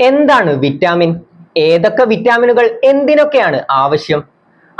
എന്താണ് വിറ്റാമിൻ ഏതൊക്കെ വിറ്റാമിനുകൾ എന്തിനൊക്കെയാണ് ആവശ്യം?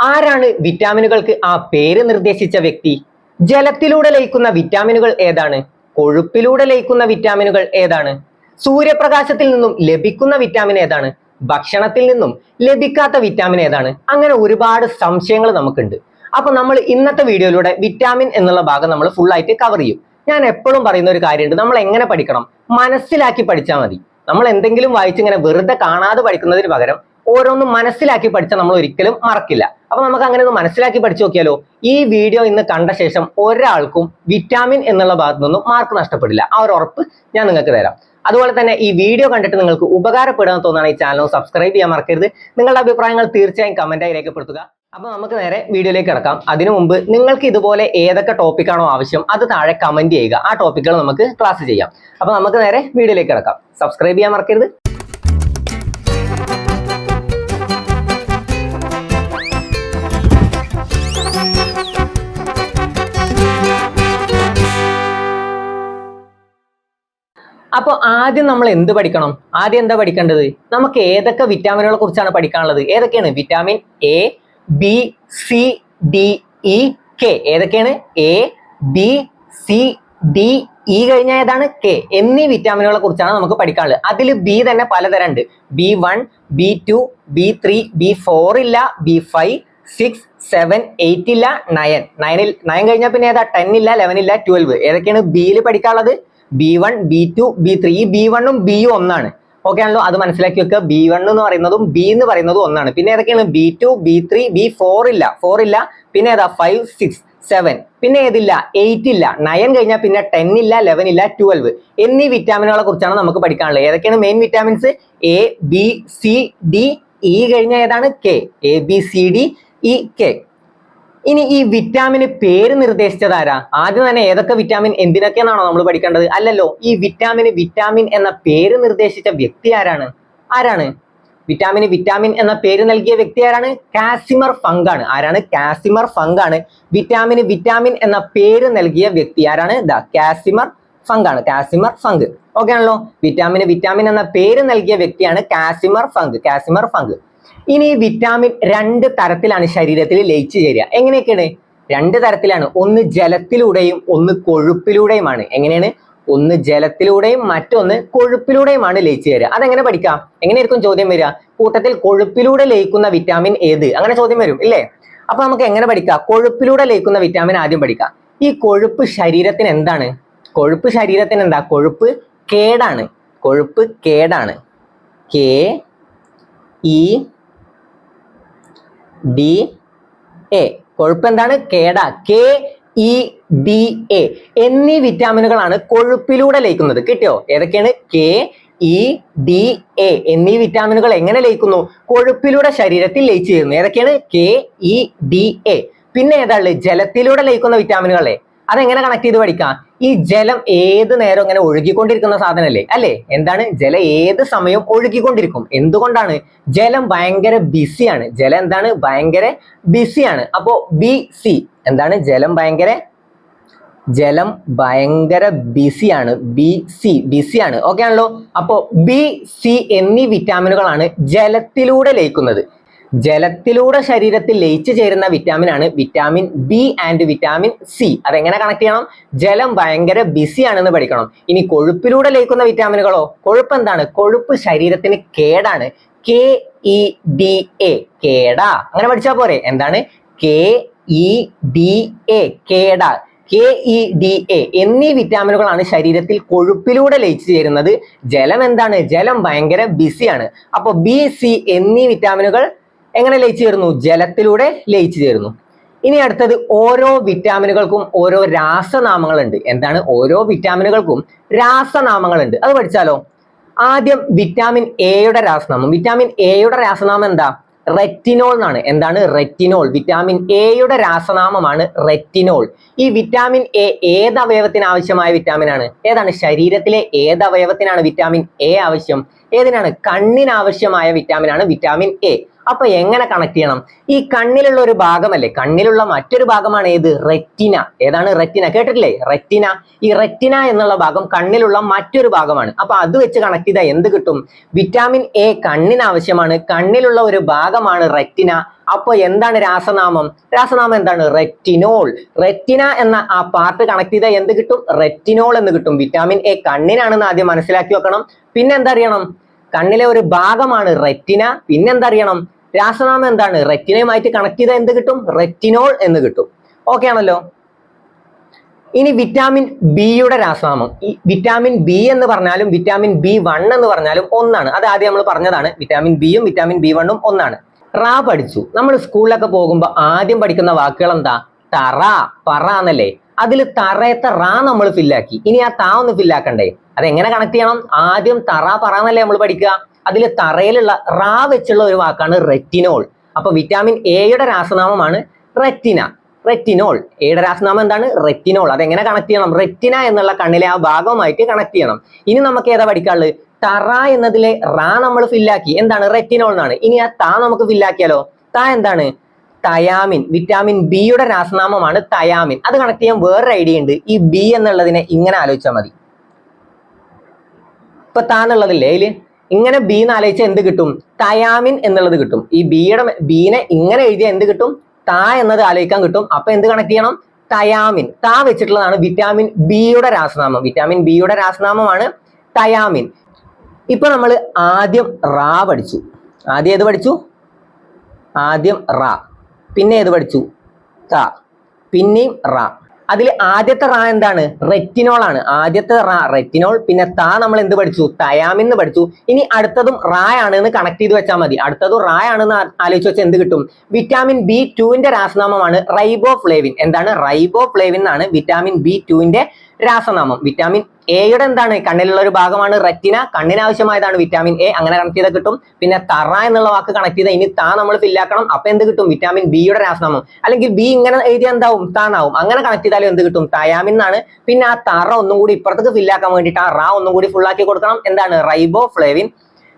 ആരാണ് വിറ്റാമിനുകൾക്ക് ആ പേര് നിർദ്ദേശിച്ച വ്യക്തി? ജലത്തിലൂടെ ലയിക്കുന്ന വിറ്റാമിനുകൾ ഏതാണ്? കൊഴുപ്പിലൂടെ ലയിക്കുന്ന വിറ്റാമിനുകൾ ഏതാണ്? സൂര്യപ്രകാശത്തിൽ നിന്നും ലഭിക്കുന്ന വിറ്റാമിൻ ഏതാണ്? ഭക്ഷണത്തിൽ നിന്നും ലഭിക്കാത്ത വിറ്റാമിൻ ഏതാണ്? അങ്ങനെ ഒരുപാട് സംശയങ്ങൾ നമുക്കുണ്ട്. അപ്പൊ നമ്മൾ ഇന്നത്തെ വീഡിയോയിലൂടെ വിറ്റാമിൻ എന്നുള്ള ഭാഗം നമ്മൾ ഫുൾ ആയിട്ട് കവർ ചെയ്യും. ഞാൻ എപ്പോഴും പറയുന്ന ഒരു കാര്യമുണ്ട്. നമ്മൾ എങ്ങനെ പഠിക്കണം? മനസ്സിലാക്കി പഠിച്ചാൽ മതി. നമ്മൾ എന്തെങ്കിലും വായിച്ച് ഇങ്ങനെ വെറുതെ കാണാതെ പഠിക്കുന്നതിന് പകരം ഓരോന്നും മനസ്സിലാക്കി പഠിച്ചാൽ നമ്മൾ ഒരിക്കലും മറക്കില്ല. അപ്പൊ നമുക്ക് അങ്ങനെ ഒന്ന് മനസ്സിലാക്കി പഠിച്ചു നോക്കിയാലോ ഈ വീഡിയോ ഇന്ന് കണ്ട ശേഷം ഒരാൾക്കും വിറ്റാമിൻ എന്നുള്ള ഭാഗത്തു നിന്നും മാർക്ക് നഷ്ടപ്പെടില്ല. ആ ഒരു ഉറപ്പ് ഞാൻ നിങ്ങൾക്ക് തരാം. അതുപോലെ തന്നെ ഈ വീഡിയോ കണ്ടിട്ട് നിങ്ങൾക്ക് ഉപകാരപ്പെടുന്ന തോന്നുകയാണെങ്കിൽ ഈ ചാനൽ സബ്സ്ക്രൈബ് ചെയ്യാൻ മറക്കരുത്. നിങ്ങളുടെ അഭിപ്രായങ്ങൾ തീർച്ചയായും കമന്റായി രേഖപ്പെടുത്തുക. അപ്പൊ നമുക്ക് നേരെ വീഡിയോയിലേക്ക് കിടക്കാം. അതിനു മുമ്പ് നിങ്ങൾക്ക് ഇതുപോലെ ഏതൊക്കെ ടോപ്പിക്കാണോ ആവശ്യം അത് താഴെ കമന്റ് ചെയ്യുക. ആ ടോപ്പിക്കുകൾ നമുക്ക് ക്ലാസ് ചെയ്യാം. അപ്പൊ നമുക്ക് നേരെ വീഡിയോയിലേക്ക് കിടക്കാം. സബ്സ്ക്രൈബ് ചെയ്യാൻ മറക്കരുത്. അപ്പോൾ ആദ്യം നമ്മൾ എന്ത് പഠിക്കണം? ആദ്യം എന്താ പഠിക്കേണ്ടത്? നമുക്ക് ഏതൊക്കെ വിറ്റാമിനുകളെ കുറിച്ചാണ് പഠിക്കാനുള്ളത്? ഏതൊക്കെയാണ്? Vitamin A B C D E K ഏതൊക്കെയാണ്? A B C D E കഴിഞ്ഞ ഏതാണ് കെ എന്നീ വിറ്റാമിനുകളെ കുറിച്ചാണ് നമുക്ക് പഠിക്കാനുള്ളത്. അതിൽ ബി തന്നെ പലതരം ഉണ്ട് B one B two B three B four ഇല്ല B five six seven eight ഇല്ല നയൻ നയനിൽ നയൻ കഴിഞ്ഞാൽ പിന്നെ ഏതാ? ടെൻ ഇല്ല ലെവൻ ഇല്ല ട്വൽവ് ഏതൊക്കെയാണ് ബിയിൽ പഠിക്കാനുള്ളത്? B one B two B three B വണ്ണും ബിയും ഒന്നാണ്. ഓക്കെ ആണല്ലോ. അത് മനസ്സിലാക്കി വെക്കുക. ബി വൺ എന്ന് പറയുന്നതും ബി എന്ന് പറയുന്നതും ഒന്നാണ്. പിന്നെ ഏതൊക്കെയാണ്? B two B three B four ഇല്ല. ഫോർ ഇല്ല. പിന്നെ ഏതാ? ഫൈവ് സിക്സ് സെവൻ പിന്നെ ഏതില്ല? എയ്റ്റ് ഇല്ല. നയൻ കഴിഞ്ഞാൽ പിന്നെ ടെൻ ഇല്ല ലെവൻ ഇല്ല ട്വൽവ് എന്നീ വിറ്റാമിനുകളെ കുറിച്ചാണ് നമുക്ക് പഠിക്കാനുള്ളത്. ഏതൊക്കെയാണ് main vitamins A B C D E കഴിഞ്ഞ ഏതാണ്? K A B C D E K ഇനി ഈ വിറ്റാമിന് പേര് നിർദ്ദേശിച്ചത് ആരാ? ആദ്യം തന്നെ ഏതൊക്കെ വിറ്റാമിൻ എന്തിനൊക്കെയാണോ നമ്മൾ പഠിക്കേണ്ടത്? അല്ലല്ലോ ഈ വിറ്റാമിന് വിറ്റാമിൻ എന്ന പേര് നിർദ്ദേശിച്ച വ്യക്തി ആരാണ്? ആരാണ്? വിറ്റാമിന് വിറ്റാമിൻ എന്ന പേര് നൽകിയ വ്യക്തി ആരാണ്? കാസിമർ ഫങ്ക് ആണ്. ആരാണ്? കാസിമർ ഫങ്ക് ആണ്. വിറ്റാമിന് വിറ്റാമിൻ എന്ന പേര് നൽകിയ വ്യക്തി ആരാണ്? ദ കാസിമർ ഫങ്ക് ആണ്. കാസിമർ ഫങ്ക് ഓക്കെ ആണല്ലോ? വിറ്റാമിന് വിറ്റാമിൻ എന്ന പേര് നൽകിയ വ്യക്തിയാണ് കാസിമർ ഫങ്ക് കാസിമർ ഫങ്ക് ഇനി വിറ്റാമിൻ രണ്ട് തരത്തിലാണ് ശരീരത്തിൽ ലയിച്ചു ചേരുക. എങ്ങനെയൊക്കെയാണ്? രണ്ട് തരത്തിലാണ്. ഒന്ന് ജലത്തിലൂടെയും ഒന്ന് കൊഴുപ്പിലൂടെയുമാണ്. എങ്ങനെയാണ്? ഒന്ന് ജലത്തിലൂടെയും മറ്റൊന്ന് കൊഴുപ്പിലൂടെയുമാണ് ലയിച്ചു ചേരുക. അതെങ്ങനെ പഠിക്കാം? എങ്ങനെയായിരിക്കും ചോദ്യം വരിക? കൂട്ടത്തിൽ കൊഴുപ്പിലൂടെ ലയിക്കുന്ന വിറ്റാമിൻ ഏത്? അങ്ങനെ ചോദ്യം വരും ഇല്ലേ? അപ്പൊ നമുക്ക് എങ്ങനെ പഠിക്കാം? കൊഴുപ്പിലൂടെ ലയിക്കുന്ന വിറ്റാമിൻ ആദ്യം പഠിക്കാം. ഈ കൊഴുപ്പ് ശരീരത്തിന് എന്താണ്? കൊഴുപ്പ് ശരീരത്തിന് എന്താ? കൊഴുപ്പ് കേടാണ്. കൊഴുപ്പ് കേടാണ്. കെ ഇ ഡി എ കൊഴുപ്പ് എന്താണ് കേട. കെ ഇ ഡി എ എന്നീ വിറ്റാമിനുകളാണ് കൊഴുപ്പിലൂടെ ലയിക്കുന്നത്. കിട്ടിയോ? ഏതൊക്കെയാണ്? കെ ഇ ഡി എ എന്നീ വിറ്റാമിനുകൾ എങ്ങനെ ലയിക്കുന്നു? കൊഴുപ്പിലൂടെ ശരീരത്തിൽ ലയിച്ചു ചേരുന്നു ഏതൊക്കെയാണ്? കെ ഇ ഡി എ പിന്നെ ഏതാണ് ജലത്തിലൂടെ ലയിക്കുന്ന വിറ്റാമിനുകളെ. അതെങ്ങനെ കണക്ട് ചെയ്ത് പഠിക്കാം? ഈ ജലം ഏത് നേരം ഇങ്ങനെ ഒഴുകിക്കൊണ്ടിരിക്കുന്ന സാധനമല്ലേ അല്ലേ? എന്താണ്? ജലം ഏത് സമയവും ഒഴുകിക്കൊണ്ടിരിക്കും? എന്തുകൊണ്ടാണ്? ജലം ഭയങ്കര ബിസിയാണ് ജലം എന്താണ്? ഭയങ്കര ബിസിയാണ് അപ്പോ ബി സി എന്താണ്? ജലം ഭയങ്കര ജലം ഭയങ്കര ബിസിയാണ് ബി സി ബിസിയാണ് ഓക്കെ ആണല്ലോ? അപ്പോ ബി സി എന്നീ വിറ്റാമിനുകളാണ് ജലത്തിലൂടെ ലയിക്കുന്നത്. ജലത്തിലൂടെ ശരീരത്തിൽ ലയിച്ചു ചേരുന്ന വിറ്റാമിൻ ആണ് vitamin B and vitamin C അതെങ്ങനെ കണക്ട് ചെയ്യണം? ജലം ഭയങ്കര ബിസി ആണെന്ന് പഠിക്കണം. ഇനി കൊഴുപ്പിലൂടെ ലയിക്കുന്ന വിറ്റാമിനുകളോ കൊഴുപ്പ് എന്താണ്? കൊഴുപ്പ് ശരീരത്തിന് കേടാണ്. കെ ഇ ഡി എ കേടാ. അങ്ങനെ പഠിച്ചാൽ പോരെ. എന്താണ്? കെ ഇ ഡി എ കേടാ. കെ ഇ ഡി എ എന്നീ വിറ്റാമിനുകളാണ് ശരീരത്തിൽ കൊഴുപ്പിലൂടെ ലയിച്ചു ചേരുന്നത്. ജലം എന്താണ്? ജലം ഭയങ്കര ബിസിയാണ് അപ്പോൾ ബി സി എന്നീ വിറ്റാമിനുകൾ എങ്ങനെ ലയിച്ചു ചേരുന്നു? ജലത്തിലൂടെ ലയിച്ചു ചേരുന്നു. ഇനി അടുത്തത് ഓരോ വിറ്റാമിനുകൾക്കും ഓരോ രാസനാമങ്ങളുണ്ട്. എന്താണ്? ഓരോ വിറ്റാമിനുകൾക്കും രാസനാമങ്ങളുണ്ട്. അത് പഠിച്ചാലോ? ആദ്യം വിറ്റാമിൻ എയുടെ രാസനാമം. വിറ്റാമിൻ എയുടെ രാസനാമം എന്താ? റെറ്റിനോൾ എന്നാണ്. എന്താണ്? റെറ്റിനോൾ. വിറ്റാമിൻ എയുടെ രാസനാമമാണ് റെറ്റിനോൾ. ഈ വിറ്റാമിൻ എ ഏത് അവയവത്തിന് ആവശ്യമായ വിറ്റാമിൻ ആണ്? ഏതാണ്? ശരീരത്തിലെ ഏത് അവയവത്തിനാണ് വിറ്റാമിൻ എ ആവശ്യം? ഏതിനാണ്? കണ്ണിന് ആവശ്യമായ വിറ്റാമിൻ ആണ് വിറ്റാമിൻ എ അപ്പൊ എങ്ങനെ കണക്ട് ചെയ്യണം? ഈ കണ്ണിലുള്ള ഒരു ഭാഗമല്ലേ? കണ്ണിലുള്ള മറ്റൊരു ഭാഗമാണ് ഏത്? റെറ്റിന. ഏതാണ് റെറ്റിന? കേട്ടിട്ടില്ലേ? റെറ്റിന. ഈ റെറ്റിന എന്നുള്ള ഭാഗം കണ്ണിലുള്ള മറ്റൊരു ഭാഗമാണ്. അപ്പൊ അത് വെച്ച് കണക്ട് ചെയ്താൽ എന്ത് കിട്ടും? വിറ്റാമിൻ എ കണ്ണിന് ആവശ്യമാണ്. കണ്ണിലുള്ള ഒരു ഭാഗമാണ് റെറ്റിന. അപ്പൊ എന്താണ് രാസനാമം? രാസനാമം എന്താണ്? റെറ്റിനോൾ. റെറ്റിന എന്ന ആ പാർട്ട് കണക്ട് ചെയ്താൽ എന്ത് കിട്ടും? റെറ്റിനോൾ എന്ന് കിട്ടും. വിറ്റാമിൻ എ കണ്ണിനാണെന്ന് ആദ്യം മനസ്സിലാക്കി വെക്കണം. പിന്നെ എന്താ അറിയണം? കണ്ണിലെ ഒരു ഭാഗമാണ് റെറ്റിന. പിന്നെ എന്താ അറിയണം? രാസനാമം എന്താണ്? റെറ്റിനയുമായിട്ട് കണക്ട് ചെയ്താൽ എന്ത് കിട്ടും? റെറ്റിനോൾ എന്ന് കിട്ടും. ഓക്കെ ആണല്ലോ? ഇനി വിറ്റാമിൻ ബിയുടെ രാസനാമം. ഈ വിറ്റാമിൻ ബി എന്ന് പറഞ്ഞാലും വിറ്റാമിൻ ബി വൺ എന്ന് പറഞ്ഞാലും ഒന്നാണ്. അത് ആദ്യം നമ്മൾ പറഞ്ഞതാണ്. വിറ്റാമിൻ ബിയും വിറ്റാമിൻ ബി വണ്ണും ഒന്നാണ്. റാ പഠിച്ചു. നമ്മൾ സ്കൂളിലൊക്കെ പോകുമ്പോൾ ആദ്യം പഠിക്കുന്ന വാക്കുകൾ എന്താ? തറ പറ എന്നല്ലേ? അതിൽ തറയത്തെ റാ നമ്മൾ ഫില്ലാക്കി ഇനി ആ താ ഒന്ന് ഫില്ലാക്കണ്ടേ അതെങ്ങനെ കണക്ട് ചെയ്യണം? ആദ്യം തറ പറ എന്നല്ലേ നമ്മൾ പഠിക്കുക? അതിൽ തറയിലുള്ള റാ വെച്ചുള്ള ഒരു വാക്കാണ് റെറ്റിനോൾ. അപ്പൊ വിറ്റാമിൻ എയുടെ രാസനാമമാണ് റെറ്റിന. റെറ്റിനോൾ. എയുടെ രാസനാമം എന്താണ്? റെറ്റിനോൾ. അതെങ്ങനെ കണക്ട് ചെയ്യണം? റെറ്റിന എന്നുള്ള കണ്ണിലെ ആ ഭാഗവുമായിട്ട് കണക്ട് ചെയ്യണം. ഇനി നമുക്ക് ഏതാ പഠിക്കാനുള്ളത്? തറ എന്നതിലെ റാ നമ്മൾ ഫില്ലാക്കി എന്താണ്? റെറ്റിനോൾ എന്നാണ്. ഇനി ആ താ നമുക്ക് ഫില്ലാക്കിയാലോ താ എന്താണ്? തയാമിൻ. വിറ്റാമിൻ ബിയുടെ രാസനാമമാണ് തയാമിൻ. അത് കണക്ട് ചെയ്യാൻ വേറൊരു ഐഡിയ ഉണ്ട്. ഈ ബി എന്നുള്ളതിനെ ഇങ്ങനെ ആലോചിച്ചാൽ മതി. ഇപ്പൊ താന്നുള്ളതില്ലേ അതിൽ ഇങ്ങനെ ബി എന്ന് ആലോചിച്ചാൽ എന്ത് കിട്ടും? തയാമിൻ എന്നുള്ളത് കിട്ടും. ഈ ബിയുടെ ബീനെ ഇങ്ങനെ എഴുതിയാൽ എന്ത് കിട്ടും? താ എന്നത് ആലോചിക്കാൻ കിട്ടും. അപ്പൊ എന്ത് കണക്ട് ചെയ്യണം? തയാമിൻ താ വെച്ചിട്ടുള്ളതാണ് വിറ്റാമിൻ ബിയുടെ രാസനാമം. വിറ്റാമിൻ ബിയുടെ രാസനാമമാണ് തയാമിൻ ഇപ്പൊ നമ്മൾ ആദ്യം റാ പഠിച്ചു. ആദ്യം ഏത് പഠിച്ചു? ആദ്യം റാ പിന്നെ ഏത് പഠിച്ചു? ത പിന്നെയും റാ അതിൽ ആദ്യത്തെ റാ എന്താണ്? റെറ്റിനോൾ ആണ്. ആദ്യത്തെ റാ റെറ്റിനോൾ പിന്നെ താ നമ്മൾ എന്ത് പഠിച്ചു? തയാമിൻ എന്ന് പഠിച്ചു. ഇനി അടുത്തതും റാ ആണ് എന്ന് കണക്ട് ചെയ്ത് വെച്ചാൽ മതി. അടുത്തതും റാ ആണെന്ന് ആലോചിച്ച് വെച്ചാൽ എന്ത് കിട്ടും? വിറ്റാമിൻ ബി ടുവിന്റെ രാസനാമമാണ് റൈബോഫ്ലേവിൻ എന്താണ്? റൈബോഫ്ലേവിൻ എന്നാണ് വിറ്റാമിൻ ബി ടുവിന്റെ രാസനാമം. വിറ്റാമിൻ എയുടെ എന്താണ്? കണ്ണിലുള്ള ഒരു ഭാഗമാണ് റെറ്റിന കണ്ണിന് ആവശ്യമായതാണ് വിറ്റാമിൻ എ അങ്ങനെ കണക്ട് ചെയ്താൽ കിട്ടും. പിന്നെ തറ എന്നുള്ള വാക്ക് കണക്ട് ചെയ്താൽ ഇനി താ നമ്മൾ ഫില്ലാക്കണം അപ്പൊ എന്ത് കിട്ടും? വിറ്റാമിൻ ബിയുടെ രാസനാമം. അല്ലെങ്കിൽ ബി ഇങ്ങനെ എഴുതിയാൽ എന്താവും? താനാവും അങ്ങനെ കണക്ട് ചെയ്താലും എന്ത് കിട്ടും? തയാമിൻ എന്നാണ്. പിന്നെ ആ തറ ഒന്നും കൂടി ഇപ്പുറത്തേക്ക് ഫില്ലാക്കാൻ വേണ്ടിയിട്ട് ആ റാ ഒന്നും കൂടി ഫുള്ളാക്കി കൊടുക്കണം. എന്താണ്? റൈബോ ഫ്ലേവിൻ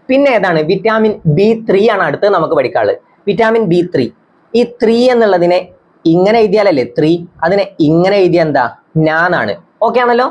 പിന്നെ ഏതാണ്? വിറ്റാമിൻ ബി ത്രീ ആണ് അടുത്ത് നമുക്ക് പഠിക്കാനുള്ളത്. വിറ്റാമിൻ ബി ത്രീ ഈ ത്രീ എന്നുള്ളതിനെ ഇങ്ങനെ എഴുതിയാലല്ലേ? ത്രീ അതിനെ ഇങ്ങനെ എഴുതിയ എന്താ? നാന്നാണ് ഓക്കെ ആണല്ലോ?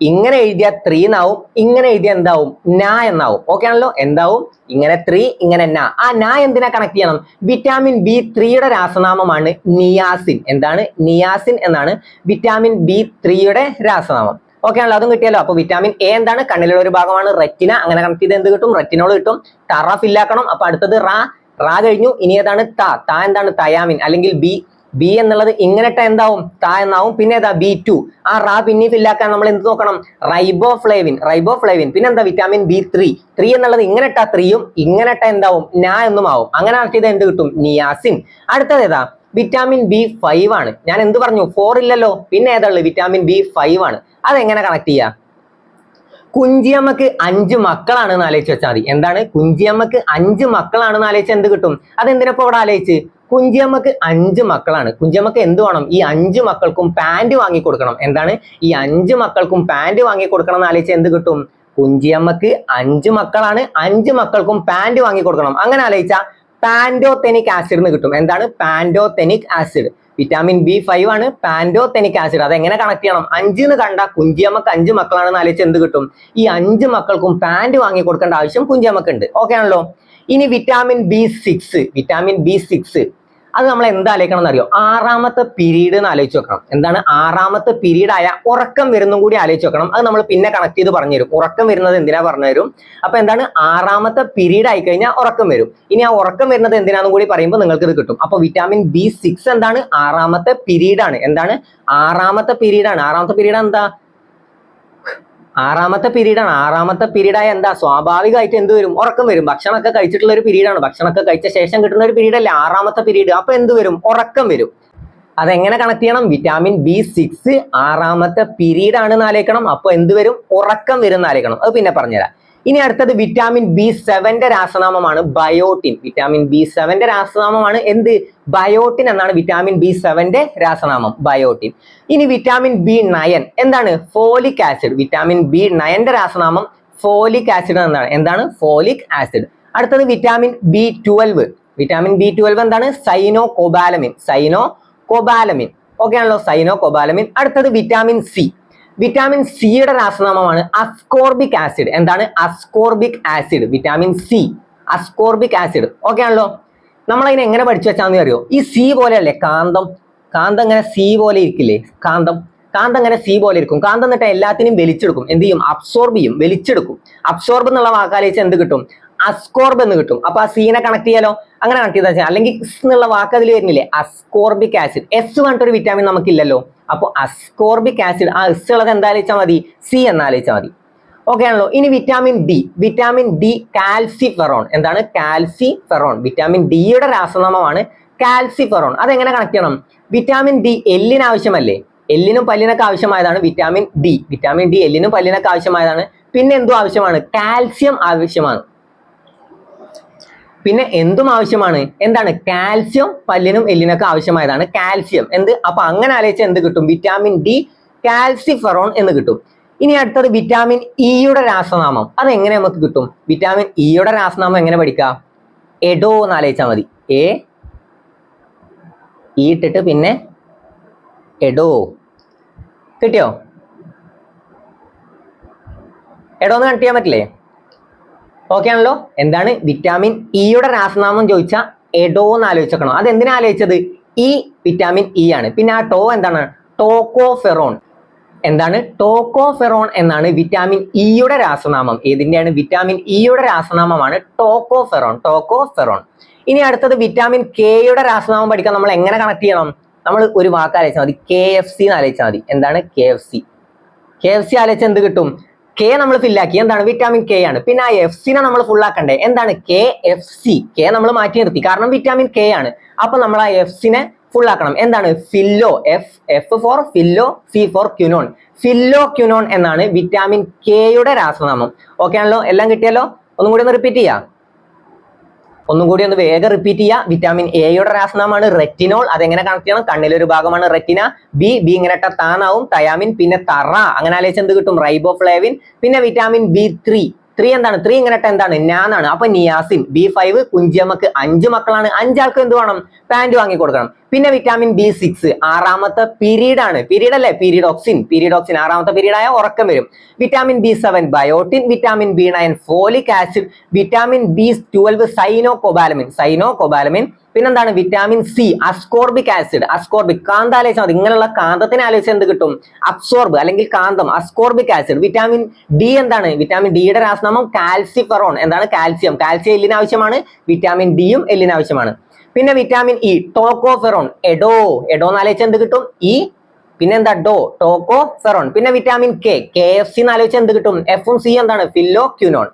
ഇങ്ങനെ എഴുതിയ ത്രീ എന്നാവും ഇങ്ങനെ എഴുതിയ എന്താവും? നാ എന്നാവും. ഓക്കെ ആണല്ലോ? എന്താവും? ഇങ്ങനെ ത്രീ ഇങ്ങനെ നാ. ആ നാ എന്തിനാ കണക്ട് ചെയ്യണം? വിറ്റാമിൻ ബി ത്രീയുടെ രാസനാമമാണ് നിയാസിൻ എന്താണ്? നിയാസിൻ എന്നാണ് വിറ്റാമിൻ ബി ത്രീയുടെ രാസനാമം. ഓക്കെ ആണല്ലോ? അതും കിട്ടിയല്ലോ. അപ്പൊ വിറ്റാമിൻ എ എന്താണ്? കണ്ണിലുള്ള ഒരു ഭാഗമാണ്. റെറ്റിന അങ്ങനെ കണക്ട് ചെയ്ത് എന്ത് കിട്ടും? റെറ്റിനോൾ കിട്ടും. ടറ ഫില്ലാക്കണം അപ്പൊ അടുത്തത് റാ റാ കഴിഞ്ഞു. ഇനി ഏതാണ്? ത. ത എന്താണ്? തയാമിൻ അല്ലെങ്കിൽ ബി ബി എന്നുള്ളത് ഇങ്ങനെട്ട എന്താവും? താ എന്നാവും. പിന്നെ ഏതാ? ബി ടു ആ റാ പിന്നെ ഫില്ലാക്കാൻ നമ്മൾ എന്ത് നോക്കണം? റൈബോഫ്ലേവിൻ റൈബോഫ്ലേവിൻ റൈബോ പിന്നെ എന്താ? വിറ്റാമിൻ ബി ത്രീ ത്രീ എന്നുള്ളത് ഇങ്ങനെട്ട ത്രീയും ഇങ്ങനെട്ട എന്താവും? നാ എന്നും ആവും. അങ്ങനെ ആക്കിയത് എന്ത് കിട്ടും? നിയാസിൻ അടുത്തത് ഏതാ? വിറ്റാമിൻ ബി ഫൈവ് ആണ്. ഞാൻ എന്ത് പറഞ്ഞു? ഫോർ ഇല്ലല്ലോ. പിന്നെ ഏതാ ഉള്ളത്? വിറ്റാമിൻ ബി ഫൈവ് ആണ്. അതെങ്ങനെ കണക്ട് ചെയ്യാം? കുഞ്ചിയമ്മക്ക് അഞ്ച് മക്കളാണ് ആലോചിച്ച് വെച്ചാൽ മതി. എന്താണ്? കുഞ്ചിയമ്മക്ക് അഞ്ച് മക്കളാണ് എന്ന് ആലോചിച്ച് എന്ത് കിട്ടും? അതെന്തിനപ്പോ ഇവിടെ ആലോചിച്ച്? കുഞ്ചിയമ്മക്ക് അഞ്ച് മക്കളാണ്. കുഞ്ചിയമ്മക്ക് എന്ത് വേണം? ഈ അഞ്ച് മക്കൾക്കും പാന്റ് വാങ്ങി കൊടുക്കണം. എന്താണ്? ഈ അഞ്ച് മക്കൾക്കും പാന്റ് വാങ്ങി കൊടുക്കണം എന്ന് ആലോചിച്ച് എന്ത് കിട്ടും? കുഞ്ചിയമ്മക്ക് അഞ്ച് മക്കളാണ്. അഞ്ച് മക്കൾക്കും പാന്റ് വാങ്ങി കൊടുക്കണം. അങ്ങനെ ആലോചിച്ച പാൻഡോതെനിക് ആസിഡ് എന്ന് കിട്ടും. എന്താണ്? Pantothenic acid vitamin B five ആണ് പാൻഡോതെനിക് ആസിഡ് അത് എങ്ങനെ കണക്ട് ചെയ്യണം? അഞ്ച് എന്ന് കണ്ട കുഞ്ചിയമ്മക്ക് അഞ്ച് മക്കളാണെന്ന് ആലോചിച്ച് എന്ത് കിട്ടും? ഈ അഞ്ച് മക്കൾക്കും പാന്റ് വാങ്ങി കൊടുക്കേണ്ട ആവശ്യം കുഞ്ചിയമ്മക്ക് ഉണ്ട് ഓക്കെ ആണല്ലോ? ഇനി vitamin B six vitamin B six അത് നമ്മൾ എന്താ ആലോചിക്കണം എന്നറിയോ ആറാമത്തെ പീരീഡ് എന്ന് ആലോചിച്ച് വെക്കണം. എന്താണ്? ആറാമത്തെ പീരീഡ് ആയ ഉറക്കം വരുന്നതും കൂടി ആലോചിച്ച് വെക്കണം. അത് നമ്മൾ പിന്നെ കണക്ട് ചെയ്ത് പറഞ്ഞു പറഞ്ഞുതരും ഉറക്കം വരുന്നത് എന്തിനാ പറഞ്ഞുതരും അപ്പൊ എന്താണ്? ആറാമത്തെ പീരീഡ് ആയി കഴിഞ്ഞാൽ ഉറക്കം വരും. ഇനി ആ ഉറക്കം വരുന്നത് എന്തിനാന്നും കൂടി പറയുമ്പോൾ നിങ്ങൾക്ക് ഇത് കിട്ടും. അപ്പൊ വിറ്റാമിൻ ബി സിക്സ് എന്താണ്? ആറാമത്തെ പീരീഡ് ആണ്. എന്താണ്? ആറാമത്തെ പീരീഡ് ആണ്. ആറാമത്തെ പീരീഡ് എന്താ? ആറാമത്തെ പീരീഡ് ആണ് ആറാമത്തെ പീരീഡ് ആയ എന്താ? സ്വാഭാവികമായിട്ട് എന്ത് വരും? ഉറക്കം വരും. ഭക്ഷണമൊക്കെ കഴിച്ചിട്ടുള്ള ഒരു പീരീഡാണ്. ആണ് ഭക്ഷണമൊക്കെ കഴിച്ച ശേഷം കിട്ടുന്ന ഒരു പീരീഡ് അല്ലേ ആറാമത്തെ പീരീഡ്. അപ്പൊ എന്ത് വരും? ഉറക്കം വരും. അതെങ്ങനെ കണക്ട് ചെയ്യണം? വിറ്റാമിൻ ബി സിക്സ് ആറാമത്തെ പീരീഡ് ആണെന്ന് ആലോചിക്കണം. അപ്പൊ എന്ത് വരും? ഉറക്കം വരും എന്ന് ആലോചിക്കണം. അത് പിന്നെ പറഞ്ഞുതരാം. ഇനി അടുത്തത് വിറ്റാമിൻ ബി സെവന്റെ രാസനാമമാണ് ബയോട്ടിൻ വിറ്റാമിൻ ബി സെവന്റെ രാസനാമമാണ് എന്ത്? ബയോട്ടിൻ എന്നാണ് വിറ്റാമിൻ ബി സെവന്റെ രാസനാമം ബയോട്ടിൻ ഇനി വിറ്റാമിൻ ബി നയൻ എന്താണ്? ഫോലിക് ആസിഡ് വിറ്റാമിൻ ബി നയന്റെ രാസനാമം ഫോലിക് ആസിഡ് എന്നാണ്. എന്താണ്? ഫോലിക് ആസിഡ് അടുത്തത് vitamin B twelve vitamin B twelve എന്താണ്? Cyanocobalamin cyanocobalamin okay ആണല്ലോ സൈനോ കൊബാലമിൻ അടുത്തത് വിറ്റാമിൻ സി വിറ്റാമിൻ സിയുടെ രാസനാമമാണ് അസ്കോർബിക് ആസിഡ് എന്താണ്? Ascorbic acid vitamin C ascorbic acid okay ആണല്ലോ? നമ്മൾ അതിനെ എങ്ങനെ പഠിച്ചു വെച്ചാന്ന് അറിയോ? ഈ സി പോലെയല്ലേ കാന്തം? കാന്തം ഇങ്ങനെ സി പോലെ ഇരിക്കില്ലേ? കാന്തം. കാന്തം ഇങ്ങനെ സി പോലെ ഇരിക്കും. കാന്തം എന്നിട്ട് എല്ലാത്തിനും വലിച്ചെടുക്കും. എന്ത് ചെയ്യും? അബ്സോർബ് ചെയ്യും. വലിച്ചെടുക്കും. അബ്സോർബ് എന്നുള്ള വാക്കാലേച്ച് എന്ത് കിട്ടും? അസ്കോർബ് എന്ന് കിട്ടും. അപ്പൊ ആ സീനെ കണക്ട് ചെയ്യാലോ? അങ്ങനെ കണക്ട് ചെയ്താൽ അല്ലെങ്കിൽ സ് എന്നുള്ള വാക്ക് അതിൽ വരുന്നില്ലേ? അസ്കോർബിക് ആസിഡ് എസ് പറഞ്ഞിട്ടൊരു വിറ്റാമിൻ നമുക്കില്ലല്ലോ. അപ്പോൾ അസ്കോർബിക് ആസിഡ് ആ എസ് ഉള്ളത് എന്താലോചിച്ചാൽ മതി? സി എന്നാലോചിച്ചാൽ മതി. ഓക്കെ ആണല്ലോ. ഇനി vitamin D vitamin D calciferol എന്താണ്? കാൽസിഫെറോൺ വിറ്റാമിൻ ഡിയുടെ രാസനാമമാണ് കാൽസിഫെറോൺ അതെങ്ങനെ കണക്ട് ചെയ്യണം? വിറ്റാമിൻ ഡി എല്ലിന് ആവശ്യമല്ലേ? എല്ലിനും പല്ലിനൊക്കെ ആവശ്യമായതാണ് വിറ്റാമിൻ ഡി വിറ്റാമിൻ ഡി എല്ലിനും പല്ലിനൊക്കെ ആവശ്യമായതാണ്. പിന്നെ എന്തോ ആവശ്യമാണ്? കാൽസ്യം ആവശ്യമാണ്. പിന്നെ എന്തും ആവശ്യമാണ്? എന്താണ്? കാൽസ്യം പല്ലിനും എല്ലിനൊക്കെ ആവശ്യമായതാണ്. കാൽസ്യം എന്ത്? അപ്പൊ അങ്ങനെ ആലോചിച്ച് എന്ത് കിട്ടും? വിറ്റാമിൻ ഡി കാൽസിഫെറോൺ എന്ന് കിട്ടും. ഇനി അടുത്തത് വിറ്റാമിൻ ഇയുടെ രാസനാമം. അത് എങ്ങനെ നമുക്ക് കിട്ടും? വിറ്റാമിൻ ഇയുടെ രാസനാമം എങ്ങനെ പഠിക്കാം? എഡോ എന്ന് ആലോചിച്ചാൽ മതി. എ ഇ ഇട്ടിട്ട് പിന്നെ എഡോ കിട്ടിയോ? എഡോ എന്ന് കണക്ട് ചെയ്യാൻ പറ്റില്ലേ? ഓക്കെ ആണല്ലോ. എന്താണ്? വിറ്റാമിൻ ഇയുടെ രാസനാമം ചോദിച്ചാൽ എഡോ എന്ന് ആലോചിച്ചേക്കണം? അത് എന്തിനാ ആലോചിച്ചത്? ഇ വിറ്റാമിൻ ഇ ആണ്. പിന്നെ ആ ടോ എന്താണ്? ടോക്കോഫെറോൺ. എന്താണ്? ടോക്കോഫെറോൺ എന്നാണ് വിറ്റാമിൻ ഇയുടെ രാസനാമം. ഏതിന്റെയാണ് വിറ്റാമിൻ ഇയുടെ രാസനാമമാണ് ടോക്കോഫെറോൺ. ടോക്കോഫെറോൺ. ഇനി അടുത്തത് വിറ്റാമിൻ കെയുടെ രാസനാമം പഠിക്കാൻ നമ്മൾ എങ്ങനെ കണക്ട് ചെയ്യണം? നമ്മൾ ഒരു വാക്ക് ആലോചിച്ചാൽ മതി. കെ എഫ് സി എന്ന് ആലോചിച്ചാൽ മതി. എന്താണ്? K F C K F C ആലോചിച്ച് എന്ത് കിട്ടും? കെ നമ്മൾ ഫില്ലാക്കി എന്താണ്? വിറ്റാമിൻ കെ ആണ്. പിന്നെ ആ എഫ് സിനെ നമ്മൾ ഫുൾ ആക്കണ്ടേ? എന്താണ്? കെ എഫ് സി കെ നമ്മൾ മാറ്റി നിർത്തി. കാരണം വിറ്റാമിൻ കെ ആണ്. അപ്പൊ നമ്മൾ ആ എഫ് സിനെ ഫുൾ ആക്കണം. എന്താണ്? Phyllo F F for phyllo C for quinone phylloquinone എന്നാണ് വിറ്റാമിൻ കെയുടെ രാസനാമം. ഓക്കെ ആണല്ലോ? എല്ലാം കിട്ടിയല്ലോ? ഒന്നും കൂടി ഒന്ന് റിപ്പീറ്റ് ചെയ്യാം. ഒന്നും കൂടി ഒന്ന് വേഗം റിപ്പീറ്റ് ചെയ്യുക വിറ്റാമിൻ എയുടെ രാസനാമാണ് റെറ്റിനോൾ അതെങ്ങനെ കണക്ട് ചെയ്യണം? കണ്ണിലൊരു ഭാഗമാണ് റെറ്റിന ബി ബി ഇങ്ങനെ താനാവും തയാമിൻ പിന്നെ തറ. അങ്ങനെ ആലോചിച്ച് എന്ത് കിട്ടും? റൈബോഫ്ലേവിൻ പിന്നെ വിറ്റാമിൻ ബി ത്രീ ത്രീ എന്താണ്? ത്രീ ഇങ്ങനെ എന്താണ്? ഞാനാണ് അപ്പൊ നിയാസിൻ ബി ഫൈവ് കുഞ്ചിയമ്മക്ക് അഞ്ച് മക്കളാണ്. അഞ്ചാൾക്ക് എന്ത് വേണം? പാന്റ് വാങ്ങി കൊടുക്കണം. പിന്നെ വിറ്റാമിൻ ബി സിക്സ് ആറാമത്തെ പീരീഡ് ആണ് പീരീഡ് അല്ലേ പീരീഡോക്സിൻ. പീരീഡോക്സിൻ ആറാമത്തെ പീരീഡ് ആയ ഉറക്കം വരും. Vitamin B seven biotin vitamin B nine folic acid vitamin B twelve cyanocobalamin cyanocobalamin പിന്നെന്താണ്? Vitamin C ascorbic acid ascorbic കാന്ത ആലോചിച്ചാൽ മതി. ഇങ്ങനെയുള്ള കാന്തത്തിന് ആലോചിച്ച് എന്ത് കിട്ടും? അബ്സോർബ് അല്ലെങ്കിൽ കാന്തം അസ്കോർബിക് ആസിഡ് വിറ്റാമിൻ ഡി എന്താണ്? വിറ്റാമിൻ ഡിയുടെ രാസനാമം കാൽസിഫറോൺ എന്താണ്? കാൽസ്യം കാൽസ്യം എല്ലിന് ആവശ്യമാണ്. വിറ്റാമിൻ ഡിയും എല്ലിന് ആവശ്യമാണ്. പിന്നെ വിറ്റാമിൻ ഇ ടോക്കോഫെറോൺ എഡോ എഡോ എന്ന് എന്ത് കിട്ടും? ഇ പിന്നെ എന്താ ഡോ? ടോക്കോ ഫെറോൺ പിന്നെ vitamin K K F C എന്ന് എന്ത് കിട്ടും? എഫും സി എന്താണ്? ഫില്ലോ ക്യുനോൺ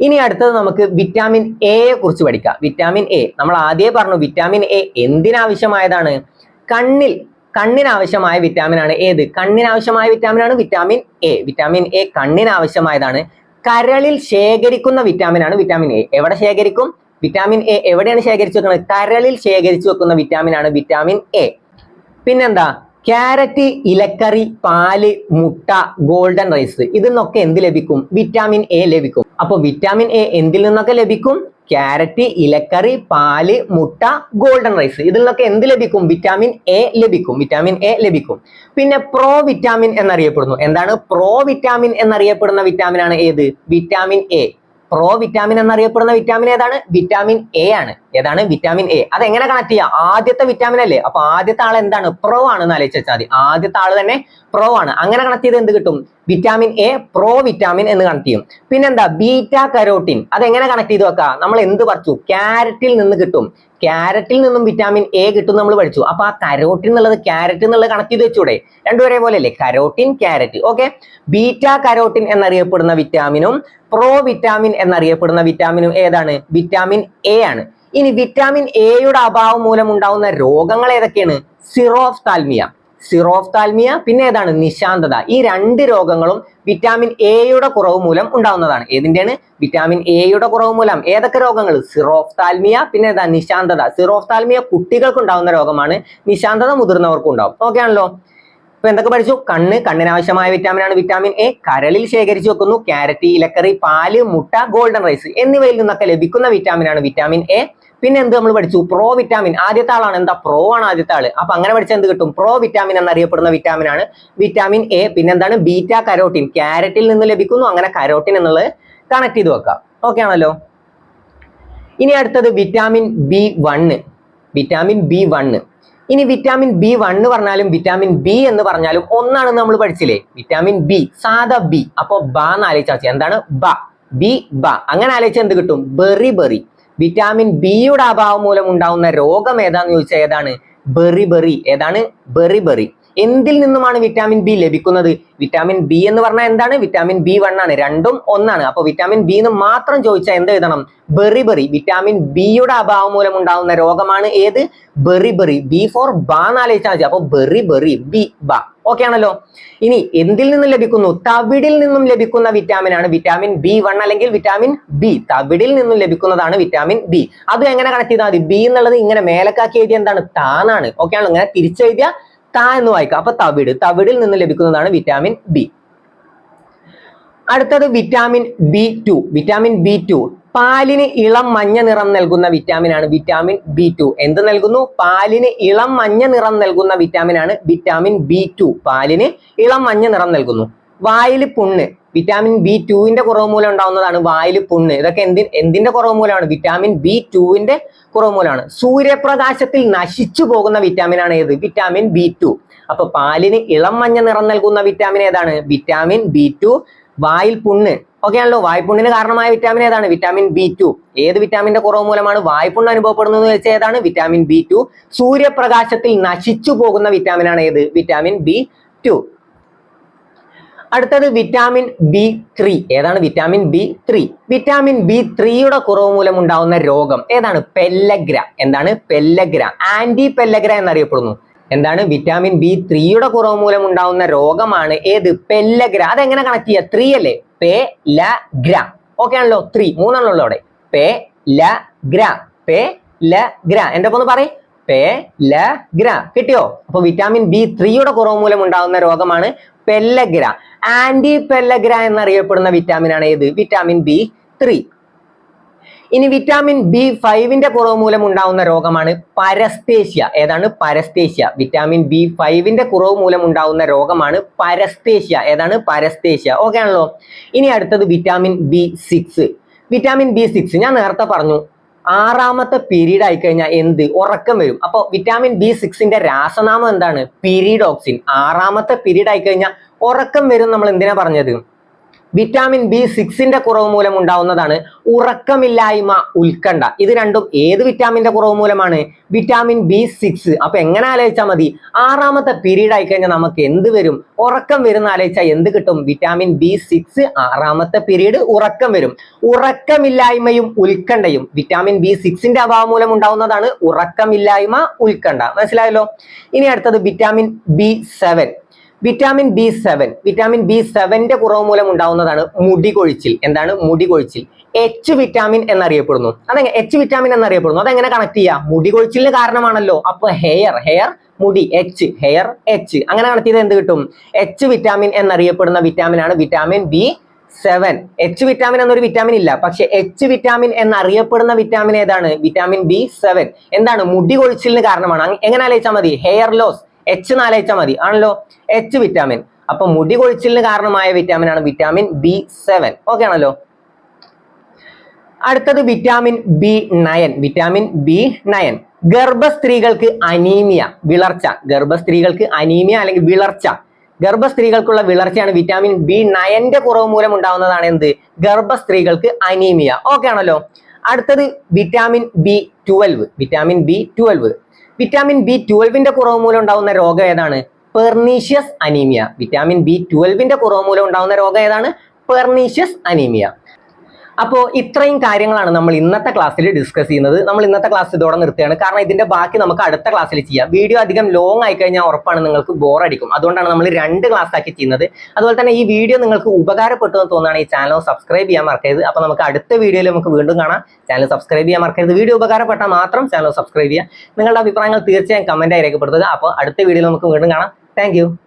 ഇനി അടുത്തത് നമുക്ക് വിറ്റാമിൻ എയെ കുറിച്ച് പഠിക്കാം. വിറ്റാമിൻ എ നമ്മൾ ആദ്യമേ പറഞ്ഞു വിറ്റാമിൻ എ എന്തിനാവശ്യമായതാണ്? കണ്ണിൽ കണ്ണിനാവശ്യമായ വിറ്റാമിൻ ആണ് ഏത്? കണ്ണിനാവശ്യമായ വിറ്റാമിൻ ആണ് വിറ്റാമിൻ എ വിറ്റാമിൻ എ കണ്ണിനാവശ്യമായതാണ്. കരളിൽ ശേഖരിക്കുന്ന വിറ്റാമിൻ ആണ് വിറ്റാമിൻ എ എവിടെ ശേഖരിക്കും? വിറ്റാമിൻ എ എവിടെയാണ് ശേഖരിച്ചു വെക്കുന്നത്? കരളിൽ ശേഖരിച്ചു വെക്കുന്ന വിറ്റാമിൻ ആണ് വിറ്റാമിൻ എ പിന്നെന്താ? ക്യാരറ്റ് ഇലക്കറി പാൽ മുട്ട ഗോൾഡൻ റൈസ് ഇതിൽ നിന്നൊക്കെ എന്ത് ലഭിക്കും? വിറ്റാമിൻ എ ലഭിക്കും. അപ്പൊ വിറ്റാമിൻ എ എന്തിൽ നിന്നൊക്കെ ലഭിക്കും? ക്യാരറ്റ് ഇലക്കറി പാൽ മുട്ട ഗോൾഡൻ റൈസ് ഇതിൽ നിന്നൊക്കെ എന്ത് ലഭിക്കും? വിറ്റാമിൻ എ ലഭിക്കും. വിറ്റാമിൻ എ ലഭിക്കും. പിന്നെ പ്രോ വിറ്റാമിൻ എന്നറിയപ്പെടുന്നു. എന്താണ്? പ്രോ വിറ്റാമിൻ എന്നറിയപ്പെടുന്ന വിറ്റാമിൻ ആണ് ഏത്? വിറ്റാമിൻ എ പ്രോ വിറ്റാമിൻ എന്നറിയപ്പെടുന്ന വിറ്റാമിൻ ഏതാണ്? വിറ്റാമിൻ എ ആണ്. ഏതാണ്? വിറ്റാമിൻ എ അത് എങ്ങനെ കണക്ട് ചെയ്യാം? ആദ്യത്തെ വിറ്റാമിൻ അല്ലേ? അപ്പൊ ആദ്യത്തെ ആൾ എന്താണ്? പ്രോ ആണെന്ന് വെച്ചാൽ മതി. ആദ്യത്തെ ആൾ തന്നെ പ്രോ ആണ്. അങ്ങനെ കണക്ട് ചെയ്ത് എന്ത് കിട്ടും? വിറ്റാമിൻ എ പ്രോ വിറ്റാമിൻ എന്ന് കണക്ട് ചെയ്യും. പിന്നെന്താ? Beta carotene. അത് എങ്ങനെ കണക്ട് ചെയ്ത് വെക്കാം? നമ്മൾ എന്ത് പറിച്ചു? ക്യാരറ്റിൽ നിന്ന് കിട്ടും. ക്യാരറ്റിൽ നിന്നും വിറ്റാമിൻ എ കിട്ടും നമ്മൾ പഠിച്ചു. അപ്പൊ ആ കരോട്ടിൻ എന്നുള്ളത് ക്യാരറ്റ് എന്നുള്ളത് കണക്ട് ചെയ്ത് വെച്ചൂടെ? രണ്ടുപേരെ പോലെ അല്ലേ carotene carrot okay beta carotene എന്നറിയപ്പെടുന്ന വിറ്റാമിനും പ്രോ വിറ്റാമിൻ എന്നറിയപ്പെടുന്ന വിറ്റാമിനും ഏതാണ്? വിറ്റാമിൻ എ ആണ്. ഇനി വിറ്റാമിൻ എയുടെ അഭാവം മൂലം ഉണ്ടാവുന്ന രോഗങ്ങൾ ഏതൊക്കെയാണ്? സിറോഫ്താൽമിയ സിറോഫ്താൽമിയ പിന്നെ ഏതാണ്? നിശാന്തത. ഈ രണ്ട് രോഗങ്ങളും വിറ്റാമിൻ എയുടെ കുറവ് മൂലം ഉണ്ടാവുന്നതാണ്. ഏതിന്റെയാണ്? വിറ്റാമിൻ എയുടെ കുറവ് മൂലം. ഏതൊക്കെ രോഗങ്ങൾ? സിറോഫ്താൽമിയ പിന്നെ ഏതാ നിശാന്തത. സിറോഫ്താൽമിയ കുട്ടികൾക്ക് ഉണ്ടാകുന്ന രോഗമാണ്. നിശാന്തത മുതിർന്നവർക്കും ഉണ്ടാവും. ഓക്കെ ആണല്ലോ? അപ്പൊ എന്തൊക്കെ പഠിച്ചു? കണ്ണ് കണ്ണിന് ആവശ്യമായ വിറ്റാമിൻ ആണ്. വിറ്റാമിൻ എ കരളിൽ ശേഖരിച്ചു വെക്കുന്നു. ക്യാരറ്റ് ഇലക്കറി പാൽ മുട്ട ഗോൾഡൻ റൈസ് എന്നിവയിൽ നിന്നൊക്കെ ലഭിക്കുന്ന വിറ്റാമിൻ ആണ് വിറ്റാമിൻ എ പിന്നെ എന്ത് നമ്മൾ പഠിച്ചു? പ്രോ വിറ്റാമിൻ ആദ്യത്തെ ആളാണ്. എന്താ? പ്രോ ആണ് ആദ്യത്തെ ആൾ. അപ്പൊ അങ്ങനെ പഠിച്ചാൽ എന്ത് കിട്ടും? പ്രോ വിറ്റാമിൻ എന്നറിയപ്പെടുന്ന വിറ്റാമിൻ ആണ് വിറ്റാമിൻ എ പിന്നെ എന്താണ്? ബീറ്റ കരോട്ടിൻ ക്യാരറ്റിൽ നിന്ന് ലഭിക്കുന്നു. അങ്ങനെ കരോട്ടിൻ എന്നുള്ളത് കണക്ട് ചെയ്ത് വെക്കാം. ഓക്കെ ആണല്ലോ? ഇനി അടുത്തത് vitamin B one vitamin B one ഇനി വിറ്റാമിൻ ബി വണ്ണ് പറഞ്ഞാലും വിറ്റാമിൻ ബി എന്ന് പറഞ്ഞാലും ഒന്നാണ് നമ്മൾ പഠിച്ചില്ലേ? വിറ്റാമിൻ ബി സാധാ ബി അപ്പൊ ബ എന്ന് ആലോചിച്ചാൽ എന്താണ്? ബ. ബി ബ. അങ്ങനെ ആലോചിച്ചാൽ എന്ത് കിട്ടും? Berry berry. വിറ്റാമിൻ ബിയുടെ അഭാവം മൂലം ഉണ്ടാവുന്ന രോഗം ഏതാന്ന് ചോദിച്ചാൽ ഏതാണ്? Beriberi. ഏതാണ്? Beriberi. എന്തിൽ നിന്നുമാണ് വിറ്റാമിൻ ബി ലഭിക്കുന്നത്? വിറ്റാമിൻ ബി എന്ന് പറഞ്ഞാൽ എന്താണ്? വിറ്റാമിൻ ബി വൺ ആണ്. രണ്ടും ഒന്നാണ്. അപ്പൊ വിറ്റാമിൻ ബി എന്ന് മാത്രം ചോദിച്ചാൽ എന്ത് എഴുതണം? ബെറി ബെറി വിറ്റാമിൻ ബിയുടെ അഭാവം മൂലം ഉണ്ടാകുന്ന രോഗമാണ് ഏത്? ബെറി ബെറി ബി ഫോർ ബാ എന്നാലോചിച്ചാൽ മതി. അപ്പൊ ബെറി ബെറി ബി ബ ഓക്കെ ആണല്ലോ? ഇനി എന്തിൽ നിന്നും ലഭിക്കുന്നു? തവിടിൽ നിന്നും ലഭിക്കുന്ന വിറ്റാമിൻ ആണ് വിറ്റാമിൻ ബി വൺ അല്ലെങ്കിൽ വിറ്റാമിൻ ബി തവിടിൽ നിന്നും ലഭിക്കുന്നതാണ് വിറ്റാമിൻ ബി അത് എങ്ങനെ കണക്ട് ചെയ്താൽ മതി? ബി എന്നുള്ളത് ഇങ്ങനെ മേലക്കാക്കി എഴുതിയ എന്താണ്? താനാണ് ഓക്കെ ആണല്ലോ? ഇങ്ങനെ തിരിച്ചെഴുതിയ താ എന്ന് വായിക്കാം അപ്പൊ തവിട്. തവിടിൽ നിന്ന് ലഭിക്കുന്നതാണ് വിറ്റാമിൻ ബി അടുത്തത് vitamin B two vitamin B two പാലിന് ഇളം മഞ്ഞ നിറം നൽകുന്ന വിറ്റാമിൻ ആണ് വിറ്റാമിൻ ബി ടു എന്ത് നൽകുന്നു? പാലിന് ഇളം മഞ്ഞ നിറം നൽകുന്ന വിറ്റാമിൻ ആണ് വിറ്റാമിൻ ബി ടു പാലിന് ഇളം മഞ്ഞ നിറം നൽകുന്നു. വായിൽ പുണ്ണ്. വിറ്റാമിൻ ബി ടുവിന്റെ കുറവ് മൂലം ഉണ്ടാവുന്നതാണ് വായിൽ പുണ്ണ്. ഇതൊക്കെ എന്തി എന്തിന്റെ കുറവ് മൂലമാണ്? വിറ്റാമിൻ ബി ടുവിന്റെ കുറവ് മൂലമാണ്. സൂര്യപ്രകാശത്തിൽ നശിച്ചു പോകുന്ന വിറ്റാമിൻ ആണ് ഏത്? വിറ്റാമിൻ ബി ടു അപ്പൊ പാലിന് ഇളം മഞ്ഞ നിറം നൽകുന്ന വിറ്റാമിൻ ഏതാണ്? വിറ്റാമിൻ ബി ടു വായിൽ പുണ്ണ്. ഓക്കെ ആണല്ലോ. വായ്പുണ്ണിന് കാരണമായ വിറ്റാമിൻ ഏതാണ്? വിറ്റാമിൻ ബി ടു ഏത് വിറ്റാമിന്റെ കുറവ് മൂലമാണ്? വായ്പുണ്ണ് അനുഭവപ്പെടുന്നത് എന്ന് വെച്ചാൽ ഏതാണ്? വിറ്റാമിൻ ബി ടു സൂര്യപ്രകാശത്തിൽ നശിച്ചു പോകുന്ന വിറ്റാമിൻ ആണ് ഏത്? വിറ്റാമിൻ ബി ടു അടുത്തത് വിറ്റാമിൻ ബി ത്രീ ഏതാണ് vitamin B three vitamin B ത്രീയുടെ കുറവ് മൂലം ഉണ്ടാവുന്ന രോഗം ഏതാണ്? പെല്ലഗ്ര എന്താണ്? പെല്ലഗ്ര ആന്റി പെല്ലഗ്ര എന്നറിയപ്പെടുന്നു. എന്താണ്? വിറ്റാമിൻ ബി ത്രീയുടെ കുറവ് മൂലം ഉണ്ടാവുന്ന രോഗമാണ് ഏത്? പെല്ലഗ്ര അതെങ്ങനെ കണക്ട് ചെയ്യുക ത്രീ അല്ലേ? പെ ല ഗ്ര ഓക്കെ ആണല്ലോ ത്രീ മൂന്നാണല്ലോ അവിടെ. പെ ല ഗ്ര പെ ല ഗ്ര എന്റെ ഒന്ന് പറയും? പെ ല ഗ്ര കിട്ടിയോ? അപ്പൊ വിറ്റാമിൻ ബി ത്രീയുടെ കുറവ് മൂലം ഉണ്ടാകുന്ന രോഗമാണ് പെല്ലഗ്ര ആന്റി പെല്ലഗ്ര എന്നറിയപ്പെടുന്ന വിറ്റാമിൻ ആണ് ഏത്? വിറ്റാമിൻ ബി ത്രീ ഇനി വിറ്റാമിൻ ബി ഫൈവിന്റെ കുറവ് മൂലം ഉണ്ടാവുന്ന രോഗമാണ് പരസ്തേഷ്യ. ഏതാണ്? പരസ്തേഷ്യ. വിറ്റാമിൻ ബി ഫൈവിന്റെ കുറവ് മൂലം ഉണ്ടാവുന്ന രോഗമാണ് പരസ്തേഷ്യ. ഏതാണ്? പരസ്തേഷ്യ. ഓക്കെ ആണല്ലോ. ഇനി അടുത്തത് vitamin B six vitamin B six ഞാൻ നേരത്തെ പറഞ്ഞു ആറാമത്തെ പീരീഡ് ആയിക്കഴിഞ്ഞാൽ എന്ത്? ഉറക്കം വരും. അപ്പോൾ വിറ്റാമിൻ ബി സിക്സിന്റെ രാസനാമം എന്താണ്? പീരീഡോക്സിൻ ആറാമത്തെ പീരീഡ് ആയിക്കഴിഞ്ഞാൽ ഉറക്കം വരും നമ്മൾ എന്തിനാ പറഞ്ഞത്? വിറ്റാമിൻ ബി സിക്സിന്റെ കുറവ് മൂലം ഉണ്ടാവുന്നതാണ് ഉറക്കമില്ലായ്മ ഉത്കണ്ഠ. ഇത് രണ്ടും ഏത് വിറ്റാമിന്റെ കുറവ് മൂലമാണ്? Vitamin B six. അപ്പൊ എങ്ങനെ ആലോചിച്ചാൽ മതി? ആറാമത്തെ പീരീഡ് ആയി കഴിഞ്ഞാൽ നമുക്ക് എന്ത് വരും? ഉറക്കം വരുന്ന ആലോചിച്ചാൽ എന്ത് കിട്ടും? വിറ്റാമിൻ ബി സിക്സ് ആറാമത്തെ പീരീഡ് ഉറക്കം വരും. ഉറക്കമില്ലായ്മയും ഉത്കണ്ഠയും. വിറ്റാമിൻ ബി സിക്സിന്റെ അഭാവം മൂലം ഉണ്ടാവുന്നതാണ് ഉറക്കമില്ലായ്മ ഉത്കണ്ഠ. മനസ്സിലായല്ലോ? ഇനി അടുത്തത് vitamin B seven. Vitamin B seven vitamin B സെവന്റെ കുറവ് മൂലം ഉണ്ടാവുന്നതാണ് മുടി കൊഴിച്ചിൽ എന്താണ്? മുടി കൊഴിച്ചിൽ എച്ച് വിറ്റാമിൻ എന്നറിയപ്പെടുന്നു. അതെങ്ങനെ? എച്ച് വിറ്റാമിൻ എന്നറിയപ്പെടുന്നു. അതെങ്ങനെ കണക്ട് ചെയ്യാം? മുടി കൊഴിച്ചിലിന് കാരണമാണല്ലോ. അപ്പൊ ഹെയർ ഹെയർ മുടി എച്ച് ഹെയർ എച്ച് അങ്ങനെ കണക്ട് ചെയ്ത് എന്ത് കിട്ടും? എച്ച് വിറ്റാമിൻ എന്നറിയപ്പെടുന്ന വിറ്റാമിൻ ആണ് vitamin B seven H vitamin എന്നൊരു വിറ്റാമിൻ ഇല്ല. പക്ഷെ എച്ച് വിറ്റാമിൻ എന്നറിയപ്പെടുന്ന വിറ്റാമിൻ ഏതാണ്? വിറ്റാമിൻ ബി സെവൻ എന്താണ്? മുടി കൊഴിച്ചിലിന് കാരണമാണ് എങ്ങനെ ആലോചിച്ചാൽ മതി? ഹെയർ ലോസ് എച്ച് നാലയച്ചാൽ മതി. ആണല്ലോ? എച്ച് വിറ്റാമിൻ അപ്പൊ മുടി കൊഴിച്ചിലിന് കാരണമായ വിറ്റാമിൻ ആണ് വിറ്റാമിൻ ബി സെവൻ ഓക്കെ ആണല്ലോ? അടുത്തത് vitamin B nine vitamin B nine ഗർഭസ്ത്രീകൾക്ക് anaemia വിളർച്ച. ഗർഭസ്ത്രീകൾക്ക് അനീമിയ അല്ലെങ്കിൽ വിളർച്ച. ഗർഭസ്ത്രീകൾക്കുള്ള വിളർച്ചയാണ് വിറ്റാമിൻ ബി നയന്റെ കുറവ് മൂലം ഉണ്ടാവുന്നതാണ് എന്ത്? ഗർഭസ്ത്രീകൾക്ക് അനീമിയ. ഓക്കെ ആണല്ലോ? അടുത്തത് vitamin B twelve vitamin B twelve vitamin B ട്വൽവിന്റെ കുറവ് മൂലം ഉണ്ടാകുന്ന രോഗം ഏതാണ്? പെർണീഷ്യസ് അനീമിയ വിറ്റാമിൻ ബി ട്വൽവിന്റെ കുറവ് മൂലം ഉണ്ടാകുന്ന രോഗം ഏതാണ്? പെർണീഷ്യസ് അനീമിയ അപ്പോൾ ഇത്രയും കാര്യങ്ങളാണ് നമ്മൾ ഇന്നത്തെ ക്ലാസ്സിൽ ഡിസ്കസ് ചെയ്യുന്നത്. നമ്മൾ ഇന്നത്തെ ക്ലാസ് ഇതോടെ നിർത്തുകയാണ്. കാരണം ഇതിന്റെ ബാക്കി നമുക്ക് അടുത്ത ക്ലാസ്സിൽ ചെയ്യാം. വീഡിയോ അധികം ലോങ് ആയി കഴിഞ്ഞാൽ ഉറപ്പാണ് നിങ്ങൾക്ക് ബോർ അടിക്കും. അതുകൊണ്ടാണ് നമ്മൾ രണ്ട് ക്ലാസ് ആക്കി ചെയ്യുന്നത്. അതുപോലെ തന്നെ ഈ വീഡിയോ നിങ്ങൾക്ക് ഉപകാരപ്പെട്ടു എന്ന് തോന്നുകയാണ് ഈ ചാനൽ സബ്സ്ക്രൈബ് ചെയ്യാൻ മറക്കരുത്. അപ്പോൾ നമുക്ക് അടുത്ത വീഡിയോയിൽ നമുക്ക് വീണ്ടും കാണാം. ചാനൽ സബ്സ്ക്രൈബ് ചെയ്യാൻ മറക്കരുത്. വീഡിയോ ഉപകാരപ്പെട്ടാൽ മാത്രം ചാനൽ സബ്സ്ക്രൈബ് ചെയ്യുക. നിങ്ങളുടെ അഭിപ്രായങ്ങൾ തീർച്ചയായും കമന്റായി രേഖപ്പെടുത്തുക. അപ്പോൾ അടുത്ത വീഡിയോയിൽ നമുക്ക് വീണ്ടും കാണാം. താങ്ക്